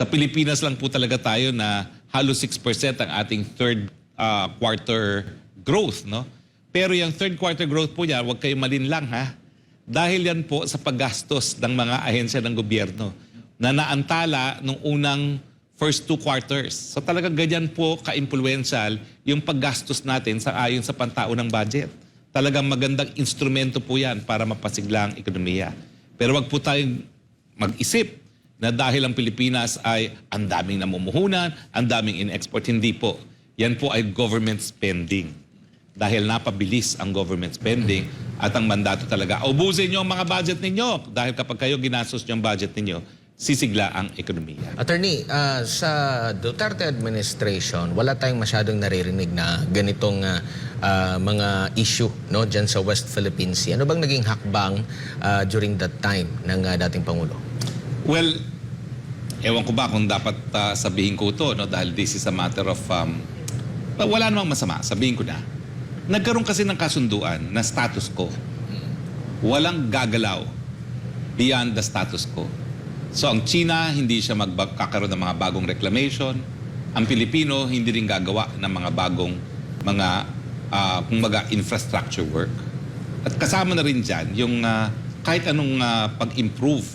Sa Pilipinas lang po talaga tayo na halos 6% ang ating third ah, quarter growth, no? Pero yung third quarter growth po niya, huwag kayong malinlang ha. Dahil yan po sa paggastos ng mga ahensya ng gobyerno na naantala nung unang first two quarters. So talagang ganyan po ka-influential yung paggastos natin sa ayon sa pantao ng budget. Talagang magandang instrumento po yan para mapasigla ang ekonomiya. Pero wag po tayong mag-isip na dahil ang Pilipinas ay ang daming namumuhunan, ang daming in-export. Hindi po. Yan po ay government spending. Dahil napabilis ang government spending at ang mandato talaga, ubusin nyo ang mga budget ninyo. Dahil kapag kayo ginastos nyo ang budget ninyo, sisigla ang ekonomiya. Attorney, ah, sa Duterte administration, wala tayong masyadong naririnig na ganitong ah, ah, mga issue no diyan sa West Philippine Sea. Ano bang naging hakbang ah, during that time ng ah, dating pangulo? Well, ewan ko ba kung dapat ah, sabihin ko ito, no? dahil this is a matter of... Um, wala namang masama, sabihin ko na. Nagkaroon kasi ng kasunduan na status quo. Walang gagalaw beyond the status quo. So ang China, hindi siya magkakaroon ng mga bagong reclamation. Ang Pilipino, hindi rin gagawa ng mga bagong mga, uh, kumbaga, infrastructure work. At kasama na rin dyan yung ah, kahit anong ah, pag-improve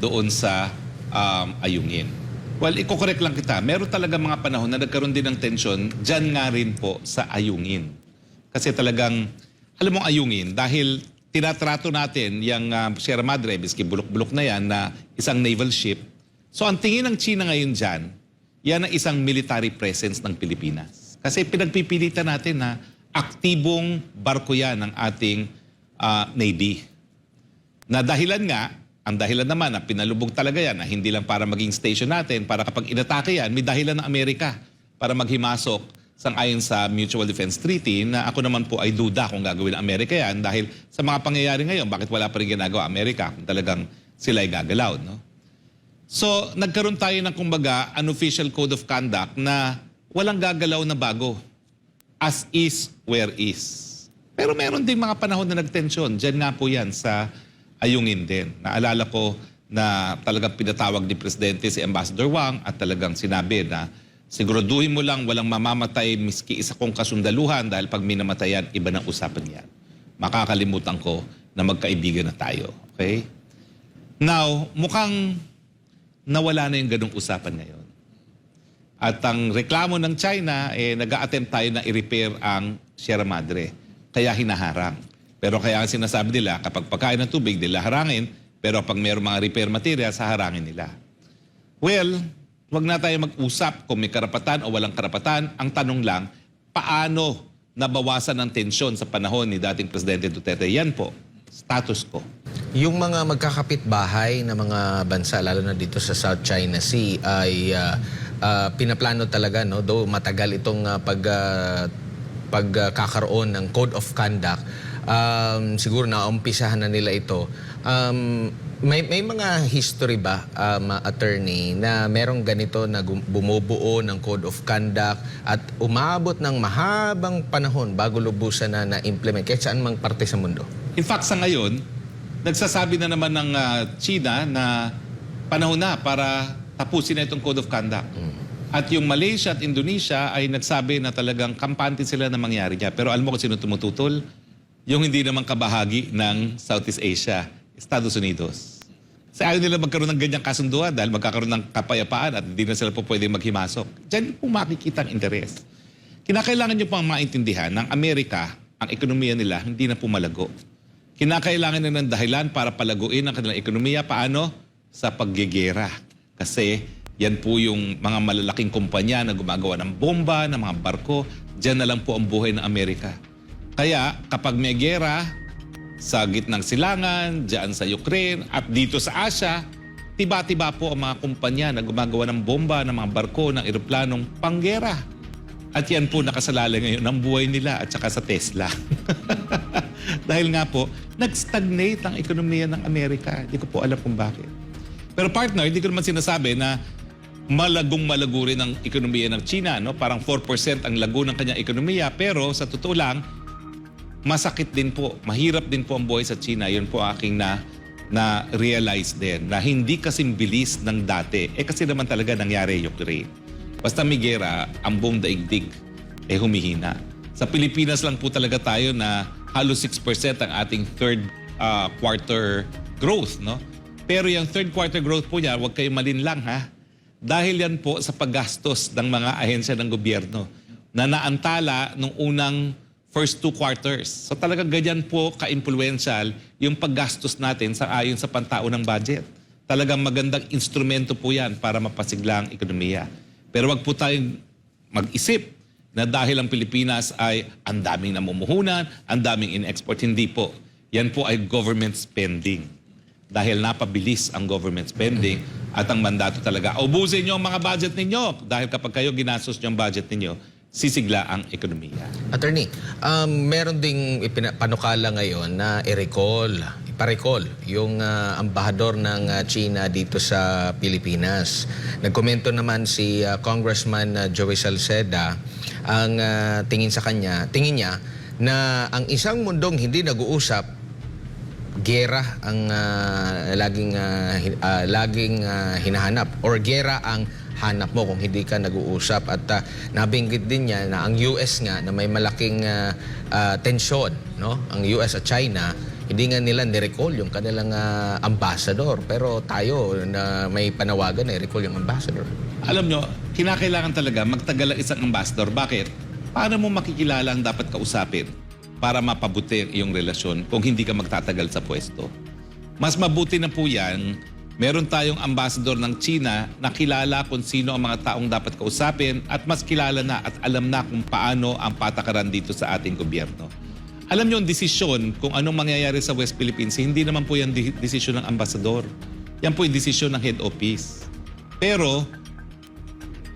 doon sa um, ayungin. Well, iko-correct lang kita. Meron talaga mga panahon na nagkaroon din ng tension dyan nga rin po sa ayungin. Kasi talagang, alam mong ayungin, dahil tinatrato natin yung uh, Sierra Madre, biski bulok-bulok na yan, na isang naval ship. So ang tingin ng China ngayon dyan, yan ang isang military presence ng Pilipinas. Kasi pinagpipilitan natin na aktibong barko yan ng ating ah, Navy. Na dahilan nga, ang dahilan naman na pinalubog talaga yan na hindi lang para maging station natin, para kapag inatake yan, may dahilan ng Amerika para maghimasok sang ayon sa Mutual Defense Treaty na ako naman po ay duda kung gagawin ng Amerika yan dahil sa mga pangyayari ngayon, bakit wala pa rin ginagawa Amerika kung talagang sila ay gagalaw, no? So, nagkaroon tayo ng kumbaga unofficial code of conduct na walang gagalaw na bago. As is, where is. Pero meron din mga panahon na nagtensyon. Diyan nga po yan sa ayungin din. Naalala ko na talagang pinatawag ni Presidente si Ambassador Wang at talagang sinabi na siguraduhin mo lang walang mamamatay miski isa kong kasundaluhan dahil pag minamatayan, iba ng usapan yan. Makakalimutan ko na magkaibigan na tayo. Okay? Now, mukhang nawala na yung ganong usapan ngayon. At ang reklamo ng China, eh, nag attempt tayo na i-repair ang Sierra Madre. Kaya hinaharang. Pero kaya ang sinasabi nila, kapag pagkain ng tubig, nila harangin. Pero pag mayroong mga repair materials, harangin nila. Well, wag na tayo mag-usap kung may karapatan o walang karapatan. Ang tanong lang, paano nabawasan ang tensyon sa panahon ni dating Presidente Duterte? Yan po, status ko. Yung mga magkakapit-bahay na mga bansa, lalo na dito sa South China Sea, ay ah, ah, pinaplano talaga, no? Though matagal itong ah, pag, ah, pagkakaroon ng Code of Conduct, um, siguro na umpisahan na nila ito. Um, may, may mga history ba, um, attorney, na merong ganito na bumubuo ng Code of Conduct at umabot ng mahabang panahon bago lubusan na na-implement kahit saan mang parte sa mundo? In fact, sa ngayon, nagsasabi na naman ng ah, China na panahon na para tapusin na itong Code of Conduct. At yung Malaysia at Indonesia ay nagsabi na talagang kampante sila na mangyari niya. Pero alam mo kung sino tumututol? Yung hindi naman kabahagi ng Southeast Asia, Estados Unidos. Kasi ayaw nila magkaroon ng ganyang kasunduan dahil magkakaroon ng kapayapaan at hindi na sila po pwede maghimasok. Diyan po makikita ang interes. Kinakailangan nyo pang maintindihan ng Amerika, ang ekonomiya nila hindi na pumalago. Kinakailangan na ng dahilan para palaguin ang kanilang ekonomiya. Paano? Sa paggegera. Kasi yan po yung mga malalaking kumpanya na gumagawa ng bomba, ng mga barko. Diyan na lang po ang buhay ng Amerika. Kaya kapag may gera sa gitnang silangan, diyan sa Ukraine at dito sa Asia, tiba-tiba po ang mga kumpanya na gumagawa ng bomba, ng mga barko, ng eroplanong panggera. At yan po nakasalalay ngayon ng buhay nila at saka sa Tesla. Dahil nga po, nag-stagnate ang ekonomiya ng Amerika. Hindi ko po alam kung bakit. Pero partner, hindi ko naman sinasabi na malagong malago rin ang ekonomiya ng China. No? Parang 4% ang lago ng kanyang ekonomiya. Pero sa totoo lang, masakit din po. Mahirap din po ang buhay sa China. Yun po aking na na realize din na hindi kasing bilis ng dati. Eh kasi naman talaga nangyari Ukraine. Basta may gera, ang buong daigdig eh humihina. Sa Pilipinas lang po talaga tayo na halos 6% ang ating third ah, quarter growth, no? Pero yung third quarter growth po niya, huwag kayong malinlang ha. Dahil yan po sa paggastos ng mga ahensya ng gobyerno na naantala nung unang first two quarters. So talagang ganyan po ka-influential yung paggastos natin sa ayon sa pantao ng budget. Talagang magandang instrumento po yan para mapasigla ang ekonomiya. Pero wag po tayong mag-isip na dahil ang Pilipinas ay ang daming namumuhunan, ang daming in-export. Hindi po. Yan po ay government spending. Dahil napabilis ang government spending at ang mandato talaga, ubusin nyo ang mga budget ninyo. Dahil kapag kayo ginastos nyo ang budget ninyo, sisigla ang ekonomiya. Attorney, um, meron ding panukala ngayon na i-recall, ipa-recall yung ah, ambahador ng ah, China dito sa Pilipinas. Nagkomento naman si ah, Congressman ah, Joey Salceda ang ah, tingin sa kanya, tingin niya na ang isang mundong hindi nag-uusap gera ang ah, laging hin- ah, laging ah, hinahanap or gera ang hanap mo kung hindi ka nag-uusap at ah, nabanggit din niya na ang US nga na may malaking ah, ah, tensyon no ang US at China hindi nga nila ni-recall yung kanilang ah, ambassador pero tayo na may panawagan na i-recall yung ambassador Alam nyo, kinakailangan talaga magtagal ang isang ambassador. Bakit? Paano mo makikilala ang dapat kausapin para mapabuti iyong relasyon kung hindi ka magtatagal sa pwesto? Mas mabuti na po yan, meron tayong ambassador ng China na kilala kung sino ang mga taong dapat kausapin at mas kilala na at alam na kung paano ang patakaran dito sa ating gobyerno. Alam nyo, ang desisyon kung anong mangyayari sa West Philippines, hindi naman po yan desisyon ng ambassador. Yan po yung desisyon ng head office. Pero,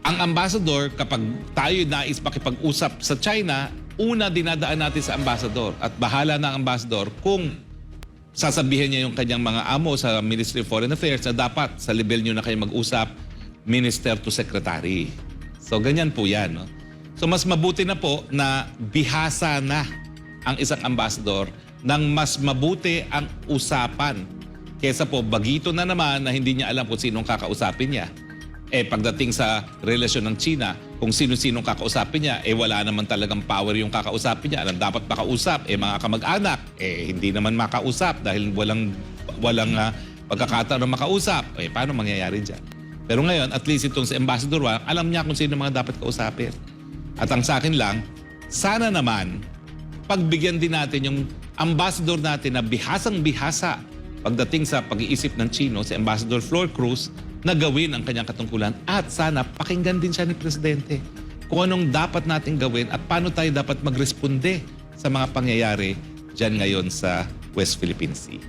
ang ambassador, kapag tayo nais makipag-usap sa China, una dinadaan natin sa ambassador at bahala na ang ambassador kung sasabihin niya yung kanyang mga amo sa Ministry of Foreign Affairs na dapat sa level nyo na kayo mag-usap, minister to secretary. So ganyan po yan. No? So mas mabuti na po na bihasa na ang isang ambassador nang mas mabuti ang usapan kesa po bagito na naman na hindi niya alam kung sinong kakausapin niya. Eh pagdating sa relasyon ng China, kung sino-sinong kakausapin niya, eh wala naman talagang power yung kakausapin niya. Alam dapat makausap, eh mga kamag-anak, eh hindi naman makausap dahil walang walang ah, pagkakataon na makausap. Eh paano mangyayari diyan? Pero ngayon, at least itong si Ambassador Wang, alam niya kung sino mga dapat kausapin. At ang sa akin lang, sana naman, pagbigyan din natin yung ambassador natin na bihasang bihasa pagdating sa pag-iisip ng Chino, si Ambassador Flor Cruz, na gawin ang kanyang katungkulan at sana pakinggan din siya ni Presidente kung anong dapat natin gawin at paano tayo dapat magresponde sa mga pangyayari dyan ngayon sa West Philippine Sea.